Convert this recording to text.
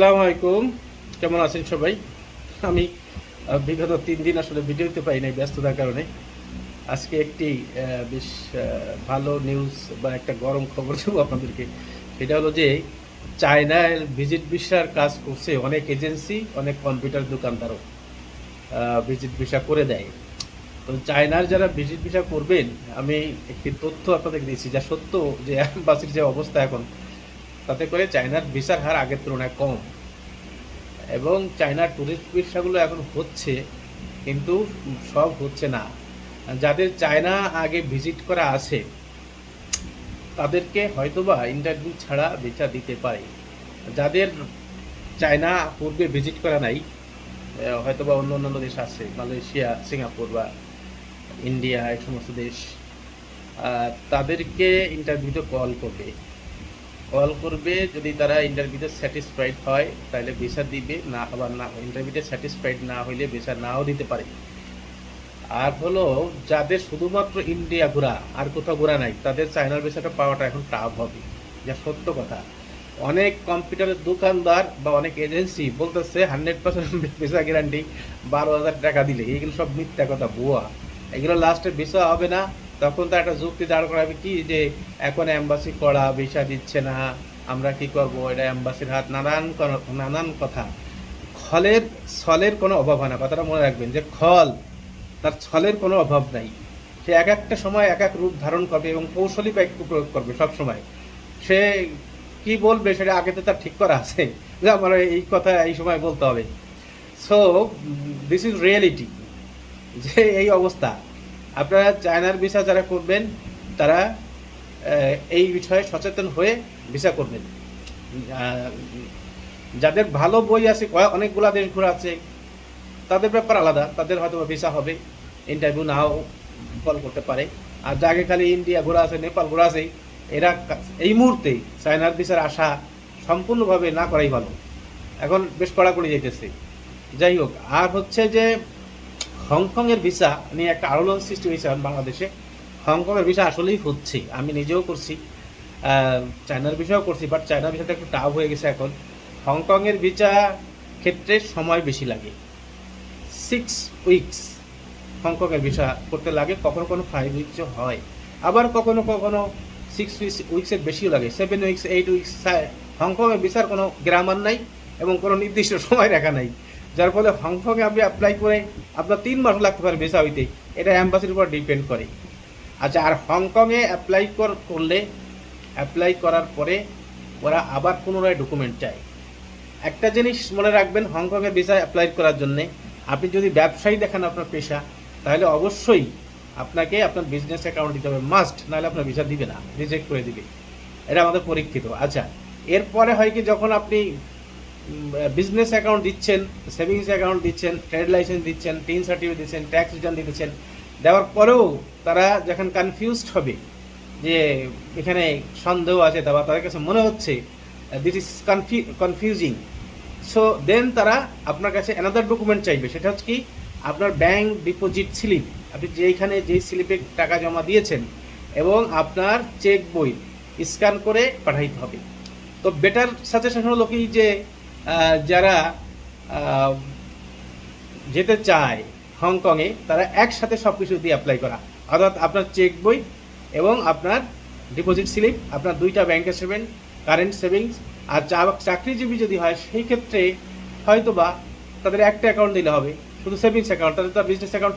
আসসালামু আলাইকুম। কেমন আছেন সবাই? আমি বিগত তিন দিন আসলে ভিডিও দিতে পারি নাই ব্যস্ততার কারণে। আজকে একটি বেশ ভালো নিউজ বা একটা গরম খবর দেবো আপনাদেরকে। সেটা হলো যে চায়নার ভিজিট ভিসার কাজ করছে অনেক এজেন্সি, অনেক কম্পিউটার দোকানদারও ভিজিট ভিসা করে দেয়। তো চায়নার যারা ভিজিট ভিসা করবেন, আমি একটি তথ্য আপনাদের দিয়েছি, যা সত্য যে অ্যাম্বাসির যে অবস্থা এখন তাতে করে চায়নার ভিসার হার আগের তুলনায় কম। এবং চায়নার ট্যুরিস্ট ভিসাগুলো এখন হচ্ছে, কিন্তু সব হচ্ছে না। যাদের চায়না আগে ভিজিট করা আছে, তাদেরকে হয়তোবা ইন্টারভিউ ছাড়া ভিসা দিতে পারে। যাদের চায়না পূর্বে ভিজিট করা নাই হয়তোবা অন্য অন্যান্য দেশ আছে, মালয়েশিয়া, সিঙ্গাপুর বা ইন্ডিয়া, এই সমস্ত দেশ তাদেরকে ইন্টারভিউতে কল করবে। কল করবে, যদি তারা ইন্টারভিউতে স্যাটিসফাইড হয়, তাহলে ভিসা দিবে, না আবার না ইন্টারভিউতে স্যাটিসফাইড না হইলে ভিসা নাও দিতে পারে। আর হলো, যাদের শুধুমাত্র ইন্ডিয়া ঘোরা, আর কোথাও ঘোরা নাই, তাদের চায়নার ভিসাটা পাওয়াটা এখন টাফ হবে। যা সত্য কথা। অনেক কম্পিউটারের দোকানদার বা অনেক এজেন্সি বলতেছে হান্ড্রেড পার্সেন্ট ভিসা গ্যারান্টি বারো হাজার টাকা দিলে। এইগুলো সব মিথ্যা কথা, ভুয়া। এগুলো লাস্টে ভিসা হবে না। তখন তো একটা যুক্তি দাঁড় করাবে কি যে এখন অ্যাম্বাসি করা ভিসা দিচ্ছে না, আমরা কি করব? এটা অ্যাম্বাসির হাত নানান নানান কথা। খলের, ছলের কোনো অভাব হয় না, কথাটা মনে রাখবেন যে খল, তার ছলের কোনো অভাব নাই। সে এক একটা সময় এক এক রূপ ধারণ করবে এবং কৌশলী বাক্য প্রয়োগ করবে সব সময়। সে কি বলবে সেটা আগে তো তার ঠিক করা আছে, যে আমার এই কথা এই সময় বলতে হবে। সো দিস ইজ রিয়েলিটি যে এই অবস্থা। আপনারা চায়নার ভিসা যারা করবেন, তারা এই বিষয়ে সচেতন হয়ে ভিসা করবেন। যাদের ভালো বই আছে অনেকগুলা দেশ ঘোরা আছে, তাদের ব্যাপার আলাদা, তাদের হয়তো ভিসা হবে ইন্টারভিউ নাও কল করতে পারে। আর যাকে খালি ইন্ডিয়া ঘোরা আছে নেপাল ঘোরা আছে, এরা এই মুহূর্তে চায়নার ভিসার আশা সম্পূর্ণভাবে না করাই ভালো। এখন বেশ কড়াকড়ি যেতেছে যাই হোক, আর হচ্ছে যে হংকংয়ের ভিসা নিয়ে একটা আলোড়ন সৃষ্টি হয়েছে এখন বাংলাদেশে। হংকংয়ের ভিসা আসলেই হচ্ছে, আমি নিজেও করছি চায়নার ভিসাও করছি বাট চায়নার ভিসাটা একটু টাফ হয়ে গেছে এখন। হংকংয়ের ভিসা ক্ষেত্রে সময় বেশি লাগে। সিক্স উইকস হংকংয়ের ভিসা করতে লাগে, কখনো কোনো ফাইভ উইকসও হয়। আবার কখনো কখনো সিক্স উইকস উইকসের বেশিও লাগে। সেভেন উইকস এইট উইকস হংকংয়ের ভিসার কোনো গ্রামার নাই এবং কোনো নির্দিষ্ট সময় রাখা নাই। যার ফলে হংকংয়ে আপনি অ্যাপ্লাই করে আপনার তিন মাস লাগতে পারে ভিসা হইতে। এটা অ্যাম্বাসির উপর ডিপেন্ড করে। আচ্ছা আর হংকংয়ে অ্যাপ্লাই করলে অ্যাপ্লাই করার পরে ওরা আবার পুনরায় ডকুমেন্ট চায়। একটা জিনিস মনে রাখবেন হংকংয়ের ভিসা অ্যাপ্লাই করার জন্যে, আপনি যদি ব্যবসায়ী দেখান আপনার পেশা, তাহলে অবশ্যই আপনাকে আপনার বিজনেস অ্যাকাউন্ট দিতে হবে। মাস্ট নাহলে আপনার ভিসা দিবে না রিজেক্ট করে দিবে। এটা আমাদের পরীক্ষিত। আচ্ছা এরপরে হয় কি, যখন আপনি বিজনেস অ্যাকাউন্ট দিচ্ছেন সেভিংস অ্যাকাউন্ট দিচ্ছেন ট্রেড লাইসেন্স দিচ্ছেন টিন সার্টিফিকেট দিচ্ছেন ট্যাক্স রিটার্ন দিতেছেন দেওয়ার পরেও তারা যখন কনফিউজড হবে যে এখানে সন্দেহ আছে বা তাদের কাছে মনে হচ্ছে this is confusing so then তারা আপনার কাছে অ্যানাদার ডকুমেন্ট চাইবে। সেটা হচ্ছে কি, আপনার ব্যাংক ডিপোজিট স্লিপ আপনি যেইখানে যেই স্লিপে টাকা জমা দিয়েছেন এবং আপনার চেক বই স্ক্যান করে পাঠাইতে হবে। তো বেটার সাজেশন হলো কি যে যারা যেতে চায় হংকংয়ে, তারা একসাথে সব কিছু দিয়ে অ্যাপ্লাই করা। অর্থাৎ আপনার চেক বই এবং আপনার ডিপোজিট স্লিপ আপনার দুইটা ব্যাংক স্টেটমেন্ট কারেন্ট সেভিংস আর চাকরিজীবী যদি হয় সেই ক্ষেত্রে হয়তোবা তাদের একটা অ্যাকাউন্ট দিলে হবে। শুধু সেভিংস অ্যাকাউন্ট তাদের তো বিজনেস অ্যাকাউন্ট